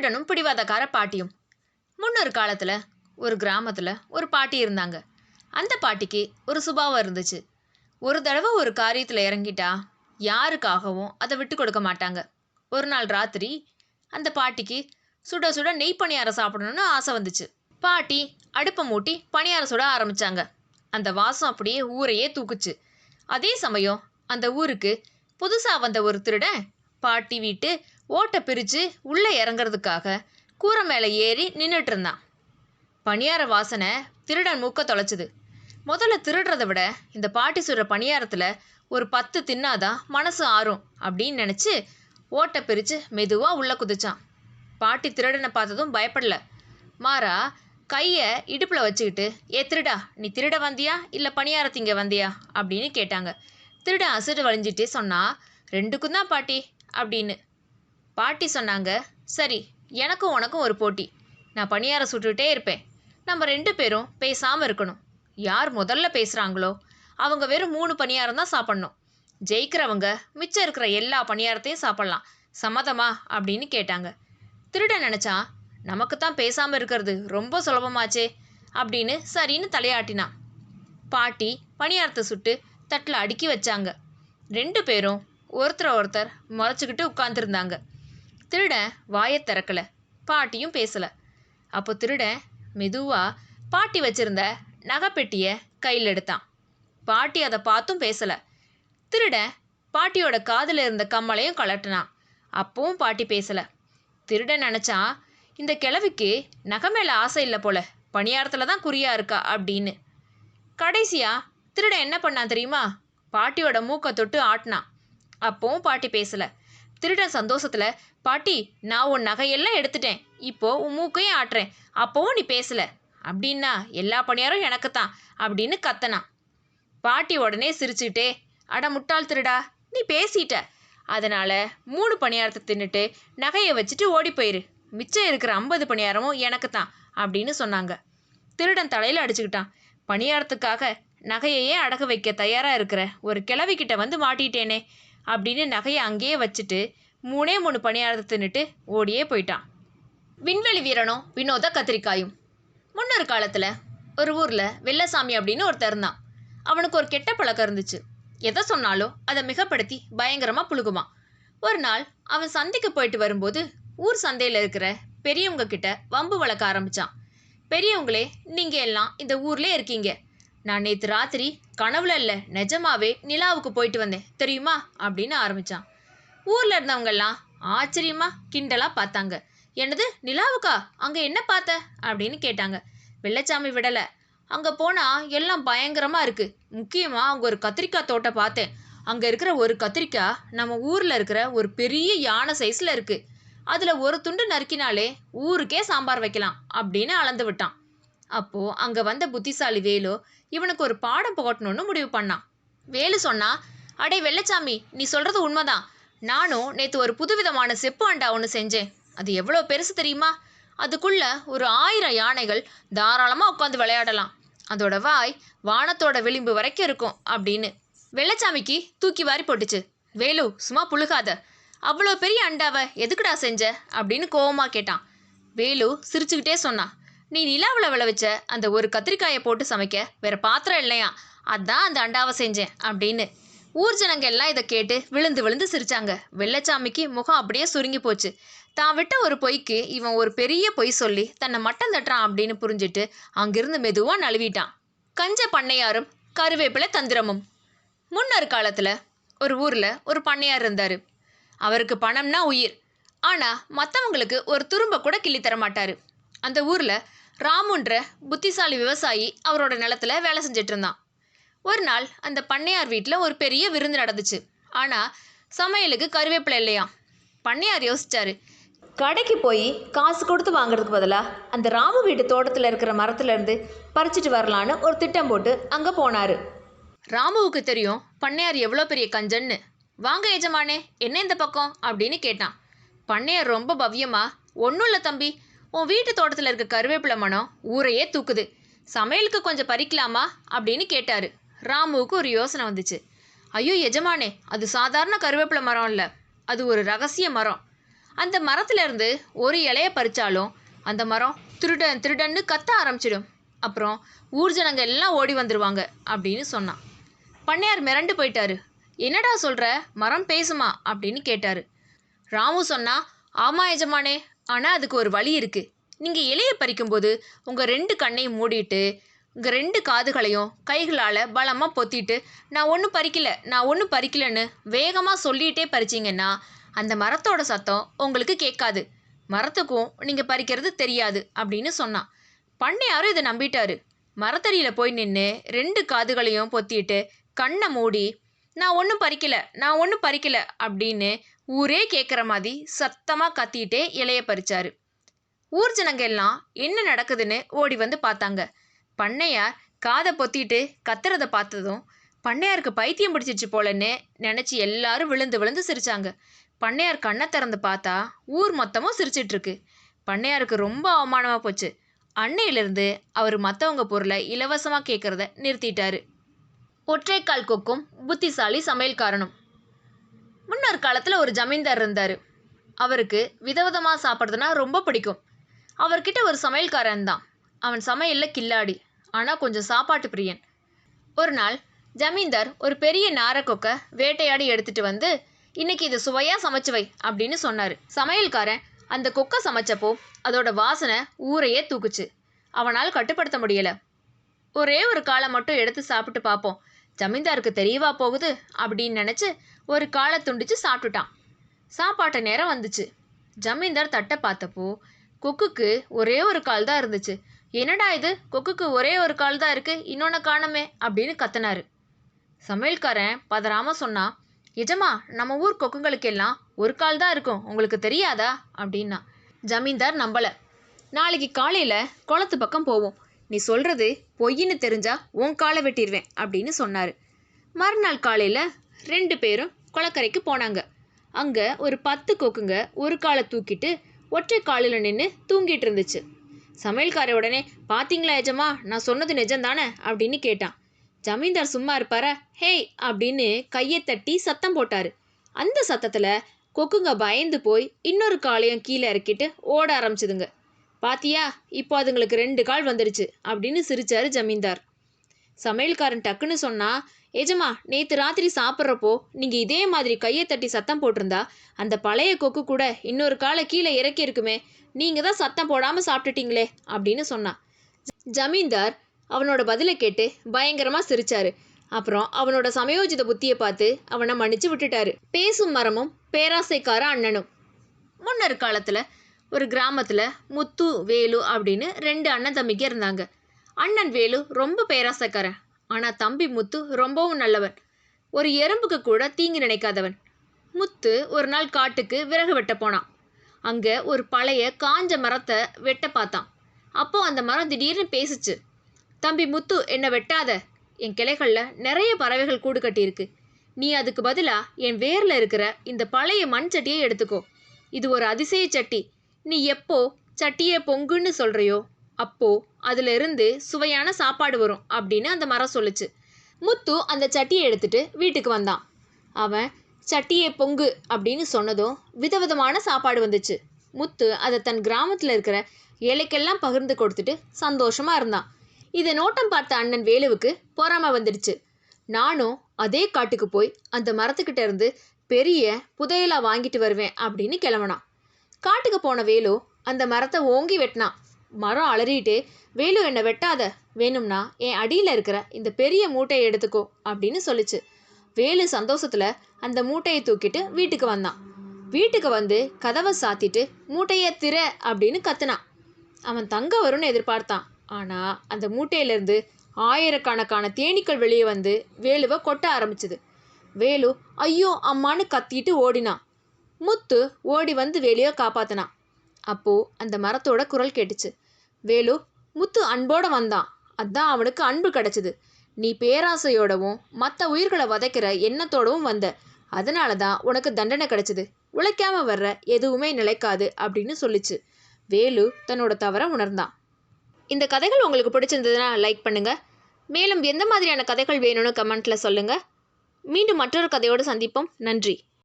திருடனும் பிடிவாதக்கார பாட்டியும். முன்னொரு காலத்தில் ஒரு கிராமத்தில் ஒரு பாட்டி இருந்தாங்க. அந்த பாட்டிக்கு ஒரு சுபாவம் இருந்துச்சு. ஒரு தடவை ஒரு காரியத்தில் இறங்கிட்டா யாருக்காகவும் அதை விட்டு கொடுக்க மாட்டாங்க. ஒரு நாள் ராத்திரி அந்த பாட்டிக்கு சுட சுட நெய் பணியாரம் சாப்பிடணும்னு ஆசை வந்துச்சு. பாட்டி அடுப்பை மூட்டி பணியாரம் சுட ஆரம்பித்தாங்க அந்த வாசம் அப்படியே ஊரையே தூக்குச்சு. அதே சமயம் அந்த ஊருக்கு புதுசாக வந்த ஒரு திருடன் பாட்டி வீட்டு ஓட்டை பிரித்து உள்ளே இறங்குறதுக்காக கூரை மேலே ஏறி நின்றுட்டு இருந்தான். பணியார வாசனை திருடன் மூக்க தொலைச்சிது. முதல்ல திருடுறதை விட இந்த பாட்டி சுடுற பணியாரத்தில் ஒரு பத்து தின்னாதான் மனசு ஆறும் அப்படின்னு நினச்சி ஓட்டை பிரித்து மெதுவாக உள்ளே குதிச்சான். பாட்டி திருடனை பார்த்ததும் பயப்படல. மாறா கையை இடுப்பில் வச்சுக்கிட்டு ஏ திருடா நீ திருட வந்தியா? இல்லை பணியாரத்திங்க வந்தியா? அப்படின்னு கேட்டாங்க. திருடன் அசடு வழிஞ்சிட்டே சொன்னா ரெண்டுக்கும் தான் பாட்டி அப்படின்னு. பாட்டி சொன்னாங்க சரி எனக்கும் உனக்கும் ஒரு போட்டி. நான் பணியாரம் சுட்டுக்கிட்டே இருப்பேன். நம்ம ரெண்டு பேரும் பேசாமல் இருக்கணும். யார் முதல்ல பேசுகிறாங்களோ அவங்க வெறும் மூணு பணியாரம் தான் சாப்பிட்ணும். ஜெயிக்கிறவங்க மிச்சம் இருக்கிற எல்லா பணியாரத்தையும் சாப்பிட்லாம். சம்மதமா? அப்படின்னு கேட்டாங்க. திருடன் நினச்சா நமக்கு தான் பேசாமல் இருக்கிறது ரொம்ப சுலபமாச்சே அப்படின்னு சரின்னு தலையாட்டினான் பாட்டி பணியாரத்தை சுட்டு தட்டில் அடுக்கி வச்சாங்க. ரெண்டு பேரும் ஒருத்தர் ஒருத்தர் முறைச்சிக்கிட்டு உட்காந்துருந்தாங்க திருடன் வாயை திறக்கல. பாட்டியும் பேசலை. அப்போ திருடன் மெதுவாக பாட்டி வச்சிருந்த நகைப்பெட்டியை கையில் எடுத்தான். பாட்டி அதை பார்த்தும் பேசலை. திருடன் பாட்டியோட காதில் இருந்த கம்மலையும் கலட்டினான். அப்பவும் பாட்டி பேசலை. திருடன் நினச்சான் இந்த கிழவிக்கு நகை மேலே ஆசை இல்லை போல. பணியாரத்தில் தான் குறியாக இருக்கா? அப்படின்னு. கடைசியாக திருடன் என்ன பண்ணான் தெரியுமா? பாட்டியோட மூக்கை தொட்டு ஆட்டினான். அப்பவும் பாட்டி பேசலை. திருடன் சந்தோஷத்தில் பாட்டி நான் உன் நகையெல்லாம் எடுத்துட்டேன். இப்போ உன் மூக்கையும் ஆட்டுறேன். அப்போவும் நீ பேசல. அப்படின்னா எல்லா பணியாரும் எனக்கு தான் அப்படின்னு கத்தனான். பாட்டி உடனே சிரிச்சுக்கிட்டே அட முட்டாள் திருடா நீ பேசிட்ட. அதனால் மூணு பணியாரத்தை தின்னுட்டு நகையை வச்சுட்டு ஓடி போயிரு. மிச்சம் இருக்கிற ஐம்பது பணியாரமும் எனக்கு தான் அப்படின்னு சொன்னாங்க. திருடன் தலையில் அடிச்சுக்கிட்டான். பணியாரத்துக்காக நகையையே அடகு வைக்க தயாராக இருக்கிற ஒரு கிளவிக்கிட்ட வந்து மாட்டிட்டேனே. அப்படின்னு நகையை அங்கேயே வச்சுட்டு மூணே மூணு பணியாரத்தை தின்னுட்டு ஓடியே போயிட்டான். விண்வெளி வீரனும் வினோத கத்திரிக்காயும். முன்னொரு காலத்தில் ஒரு ஊரில் வெள்ளசாமி அப்படின்னு ஒருத்தர் இருந்தான். அவனுக்கு ஒரு கெட்ட பழக்கம் இருந்துச்சு. எதை சொன்னாலும் அதை மிகப்படுத்தி பயங்கரமாக புழுகுமான் ஒரு நாள் அவன் சந்தைக்கு போயிட்டு வரும்போது ஊர் சந்தையில் இருக்கிற பெரியவங்க கிட்ட வம்பு வளர்க்க ஆரம்பிச்சான். பெரியவங்களே நீங்கள் எல்லாம் இந்த ஊர்லேயே இருக்கீங்க. நான் நேற்று ராத்திரி கனவுல இல்லை நிஜமாவே நிலாவுக்கு போயிட்டு வந்தேன். தெரியுமா? அப்படின்னு ஆரம்பிச்சான். ஊரில் இருந்தவங்கெல்லாம் ஆச்சரியமா கிண்டலாக பார்த்தாங்க. என்னது நிலாவுக்கா? அங்கே என்ன பார்த்த? அப்படின்னு கேட்டாங்க. வெள்ளச்சாமி விடலை. அங்கே போனால் எல்லாம் பயங்கரமாக இருக்குது முக்கியமாக அங்கே ஒரு கத்திரிக்காய் தோட்டம் பார்த்தேன். அங்கே இருக்கிற ஒரு கத்திரிக்காய் நம்ம ஊரில் இருக்கிற ஒரு பெரிய யானை சைஸில் இருக்குது அதில் ஒரு துண்டு நறுக்கினாலே ஊருக்கே சாம்பார் வைக்கலாம் அப்படின்னு அளந்து விட்டான். அப்போது அங்கே வந்த புத்திசாலி வேலு இவனுக்கு ஒரு பாடம் புகட்டணும்னு முடிவு பண்ணான் வேலு சொன்னா அடே வெள்ளச்சாமி நீ சொல்கிறது உண்மைதான். நானும் நேற்று ஒரு புதுவிதமான செப்பு அண்டா ஒன்று செஞ்சேன். அது எவ்வளோ பெருசு தெரியுமா? அதுக்குள்ள ஒரு ஆயிரம் யானைகள் தாராளமாக உட்காந்து விளையாடலாம். அதோட வாய் வானத்தோட விளிம்பு வரைக்கும் இருக்கும் அப்படின்னு. வெள்ளச்சாமிக்கு தூக்கி வாரி போட்டுச்சு. வேலு சும்மா புழுகாத. அவ்வளோ பெரிய அண்டாவை எதுக்குடா செஞ்ச அப்படின்னு கோவமாக கேட்டான். வேலு சிரிச்சுக்கிட்டே சொன்னான் நீ நிலாவில் விளைவிச்ச அந்த ஒரு கத்திரிக்காயை போட்டு சமைக்க வேற பாத்திரம் இல்லையா? அதான் அந்த அண்டாவை செஞ்சேன் அப்படின்னு. ஊர் ஜனங்க எல்லாம் இதை கேட்டு விழுந்து விழுந்து சிரிச்சாங்க. வெள்ளச்சாமிக்கு முகம் அப்படியே சுருங்கி போச்சு. தான் விட்ட ஒரு பொய்க்கு இவன் ஒரு பெரிய பொய் சொல்லி தன்னை மட்டம் தட்டுறான் அப்படின்னு புரிஞ்சுட்டு அங்கிருந்து மெதுவாக நழுவிட்டான். கஞ்ச பண்ணையாரும் கருவேப்பிலை தந்திரமும். முன்னொரு காலத்தில் ஒரு ஊரில் ஒரு பண்ணையார் இருந்தார். அவருக்கு பணம்னா உயிர். ஆனால் மற்றவங்களுக்கு ஒரு துரும்ப கூட கிள்ளி தர மாட்டார். அந்த ஊரில் ராமுன்ற புத்திசாலி விவசாயி அவரோட நிலத்துல வேலை செஞ்சுட்டு இருந்தான் ஒரு நாள் அந்த பண்ணையார் வீட்டில் ஒரு பெரிய விருந்து நடந்துச்சு. ஆனால் சமையலுக்கு கருவேப்பிலை இல்லையா பண்ணையார் யோசிச்சாரு கடைக்கு போய் காசு கொடுத்து வாங்குறதுக்கு பதிலாக அந்த ராமு வீட்டு தோட்டத்தில் இருக்கிற மரத்துலேருந்து பறிச்சிட்டு வரலான்னு ஒரு திட்டம் போட்டு அங்கே போனார். ராமுவுக்கு தெரியும் பண்ணையார் எவ்வளோ பெரிய கஞ்சன்னு. வாங்க எஜமானே என்ன இந்த பக்கம்? அப்படின்னு கேட்டான். பண்ணையார் ரொம்ப பவ்யமா ஒன்றும் இல்லை தம்பி உன் வீட்டு தோட்டத்தில் இருக்க கருவேப்பிலை மனம் ஊரையே தூக்குது. சமையலுக்கு கொஞ்சம் பறிக்கலாமா? அப்படின்னு கேட்டாரு. ராமுவுக்கு ஒரு யோசனை வந்துச்சு. ஐயோ எஜமானே அது சாதாரண கருவேப்பிலை மரம் இல்லை. அது ஒரு ரகசிய மரம். அந்த மரத்துலேருந்து ஒரு இலைய பறித்தாலும் அந்த மரம் திருடன் திருடன்னு கத்த ஆரம்பிச்சிடும். அப்புறம் ஊர் ஜனங்க எல்லாம் ஓடி வந்துடுவாங்க அப்படின்னு சொன்னான். பண்ணையார் மிரண்டு போயிட்டாரு. என்னடா சொல்கிற மரம் பேசுமா? அப்படின்னு கேட்டார். ராமு சொன்னா ஆமாம் எஜமானே ஆனால் அதுக்கு ஒரு வழி இருக்குது நீங்கள் இலையை பறிக்கும்போது உங்கள் ரெண்டு கண்ணையும் மூடிட்டு உங்கள் ரெண்டு காதுகளையும் கைகளால் பலமாக பொத்திட்டு நான் ஒன்றும் பறிக்கல நான் ஒன்றும் பறிக்கலைன்னு வேகமாக சொல்லிகிட்டே பறிச்சீங்கன்னா அந்த மரத்தோட சத்தம் உங்களுக்கு கேட்காது. மரத்துக்கும் நீங்கள் பறிக்கிறது தெரியாது அப்படின்னு சொன்னான். பண்ணையாரும் இதை நம்பிட்டாரு. மரத்தடியில் போய் நின்று ரெண்டு காதுகளையும் பொத்திட்டு கண்ணை மூடி நான் ஒன்றும் பறிக்கல நான் ஒன்றும் பறிக்கல அப்படின்னு ஊரே கேட்குற மாதிரி சத்தமாக கத்திட்டே இலைய பறிச்சாரு. ஊர் ஜனங்க எல்லாம் என்ன நடக்குதுன்னு ஓடி வந்து பார்த்தாங்க. பண்ணையார் காதை பொத்திட்டு கத்துறத பார்த்ததும் பண்ணையாருக்கு பைத்தியம் பிடிச்சிச்சு போலன்னு நினச்சி எல்லாரும் விழுந்து விழுந்து சிரிச்சாங்க. பண்ணையார் கண்ணை திறந்து பார்த்தா ஊர் மொத்தமும் சிரிச்சிட்ருக்கு. பண்ணையாருக்கு ரொம்ப அவமானமாக போச்சு. அன்னையிலிருந்து அவர் மற்றவங்க பொருளை இலவசமாக கேட்குறத நிறுத்திட்டாரு. ஒற்றைக்கால் கொக்கும் புத்திசாலி சமையல்காரனும். முன்னொரு காலத்தில் ஒரு ஜமீன்தார் இருந்தார். அவருக்கு விதவிதமாக சாப்பிட்றதுனா ரொம்ப பிடிக்கும். அவர்கிட்ட ஒரு சமையல்காரன் தான். அவன் சமையலில் கில்லாடி. ஆனால் கொஞ்சம் சாப்பாட்டு பிரியன். ஒரு நாள் ஜமீன்தார் ஒரு பெரிய நாரக்கொக்கை வேட்டையாடி எடுத்துட்டு வந்து இன்னைக்கு இதை சுவையாக சமைச்சு வை அப்படின்னு சொன்னார். சமையல்காரன் அந்த கொக்கை சமைச்சப்போ அதோட வாசனை ஊரையே தூக்குச்சு. அவனால் கட்டுப்படுத்த முடியல. ஒரே ஒரு காலை மட்டும் எடுத்து சாப்பிட்டு பார்ப்போம். ஜமீன்தாருக்கு தெரியவா போகுது அப்படின்னு நினச்சி ஒரு காலை துண்டிச்சு சாப்பிட்டுட்டான். சாப்பாட்டு நேரம் வந்துச்சு. ஜமீன்தார் தட்டை பார்த்தப்போ கொக்குக்கு ஒரே ஒரு கால் தான் இருந்துச்சு. என்னடா இது? கொக்குக்கு ஒரே ஒரு கால் தான் இருக்குது இன்னொன்று காணமே அப்படின்னு கத்தினாரு. சமையல்காரன் பதறாம சொன்னா எஜமா நம்ம ஊர் கொக்குங்களுக்கெல்லாம் ஒரு கால் தான் இருக்கும். உங்களுக்கு தெரியாதா? அப்படின்னா ஜமீன்தார் நம்பலை. நாளைக்கு காலையில் குளத்து பக்கம் போவோம். நீ சொல்கிறது பொய்ன்னு தெரிஞ்சா உன் காலை வெட்டிடுவேன் அப்படின்னு சொன்னார். மறுநாள் காலையில் ரெண்டு பேரும் குளக்கரைக்கு போனாங்க. அங்கே ஒரு பத்து கொக்குங்க ஒரு காலை தூக்கிட்டு ஒற்றை காலில் நின்று தூங்கிட்டு இருந்துச்சு. சமையல்கார உடனே பார்த்தீங்களா எஜமா நான் சொன்னது நிஜம்தானே? அப்படின்னு கேட்டான். ஜமீன்தார் சும்மா இருப்பாரா? ஹேய் அப்படின்னு கையை தட்டி சத்தம் போட்டார். அந்த சத்தத்தில் கொக்குங்க பயந்து போய் இன்னொரு காலையும் கீழே இறக்கிட்டு ஓட ஆரம்பிச்சுதுங்க. பாத்தியா இப்போ அதுங்களுக்கு ரெண்டு கால் வந்துடுச்சு அப்படின்னு சிரிச்சாரு ஜமீன்தார். சமையல்காரன் டக்குன்னு சொன்னா ஏஜமா நேத்து ராத்திரி சாப்பிட்றப்போ நீங்க இதே மாதிரி கையை தட்டி சத்தம் போட்டிருந்தா அந்த பழைய கொக்கு கூட இன்னொரு காலை கீழே இறக்கி இருக்குமே நீங்க தான் சத்தம் போடாம சாப்பிட்டுட்டீங்களே அப்படின்னு சொன்னான் ஜமீன்தார் அவனோட பதிலை கேட்டு பயங்கரமா சிரிச்சாரு. அப்புறம் அவனோட சமயோஜித புத்தியை பார்த்து அவனை மன்னிச்சு விட்டுட்டாரு. பேசும் மரமும் பேராசைக்கார அண்ணனும். முன்னொரு காலத்துல ஒரு கிராமத்தில் முத்து வேலு அப்படின்னு ரெண்டு அண்ணன் தம்பிக்கு இருந்தாங்க. அண்ணன் வேலு ரொம்ப பேராசைக்காரன் ஆனால் தம்பி முத்து ரொம்பவும் நல்லவன். ஒரு எறும்புக்கு கூட தீங்கு நினைக்காதவன். முத்து ஒரு நாள் காட்டுக்கு விறகு வெட்ட போனான். அங்கே ஒரு பழைய காஞ்ச மரத்தை வெட்ட பார்த்தான். அப்போ அந்த மரம் திடீர்னு பேசிச்சு. தம்பி முத்து என்னை வெட்டாத. என் கிளைகளில் நிறைய பறவைகள் கூடு கட்டியிருக்கு நீ அதுக்கு பதிலாக என் வேரில் இருக்கிற இந்த பழைய மண் சட்டியை எடுத்துக்கோ. இது ஒரு அதிசய சட்டி. நீ எப்போ சட்டியை பொங்குன்னு சொல்றியோ அப்போ அதிலிருந்து சுவையான சாப்பாடு வரும் அப்படின்னு அந்த மரம் சொல்லுச்சு. முத்து அந்த சட்டியை எடுத்துட்டு வீட்டுக்கு வந்தான். அவன் சட்டியை பொங்கு அப்படின்னு சொன்னதும் விதவிதமான சாப்பாடு வந்துச்சு. முத்து அதை தன் கிராமத்தில் இருக்கிற ஏழைக்கெல்லாம் பகிர்ந்து கொடுத்துட்டு சந்தோஷமாக இருந்தான். இதை நோட்டம் பார்த்த அண்ணன் வேலுவுக்கு பொறாம வந்துடுச்சு. நானும் அதே காட்டுக்கு போய் அந்த மரத்துக்கிட்ட இருந்து பெரிய புதையலா வாங்கிட்டு வருவேன் அப்படின்னு கிளம்புனான். காட்டுக்கு போன வேலு அந்த மரத்தை ஓங்கி வெட்டினான் மரம் அலறிட்டு வேலு என்னை வெட்டாத. வேணும்னா என் அடியில் இருக்கிற இந்த பெரிய மூட்டையை எடுத்துக்கோ அப்படின்னு சொல்லிச்சு. வேலு சந்தோஷத்தில் அந்த மூட்டையை தூக்கிட்டு வீட்டுக்கு வந்தான். வீட்டுக்கு வந்து கதவை சாத்திட்டு மூட்டையை திற அப்படின்னு கத்துனான் அவன் தங்க வரும்னு எதிர்பார்த்தான். ஆனால் அந்த மூட்டையிலேருந்து ஆயிரக்கணக்கான தேனீக்கள் வெளியே வந்து வேலுவை கொட்ட ஆரம்பிச்சுது. வேலு ஐயோ அம்மான்னு கத்திட்டு ஓடினான். முத்து ஓடி வந்து வேலுவை காப்பாத்தினான். அப்போ அந்த மரத்தோட குரல் கேட்டுச்சு. வேலு முத்து அன்போட வந்தான். அதான் அவனுக்கு அன்பு கிடைச்சது. நீ பேராசையோடவும் மற்ற உயிர்களை வதைக்கிற எண்ணத்தோடவும் வந்த. அதனால தான் உனக்கு தண்டனை கிடைச்சது. உழைக்காம வர்ற எதுவுமே நிலைக்காது அப்படின்னு சொல்லிச்சு. வேலு தன்னோட தவற உணர்ந்தான். இந்த கதைகள் உங்களுக்கு பிடிச்சிருந்ததுன்னா லைக் பண்ணுங்க. மேலும் எந்த மாதிரியான கதைகள் வேணும்னு கமெண்ட்ல சொல்லுங்க. மீண்டும் மற்றொரு கதையோடு சந்திப்போம். நன்றி.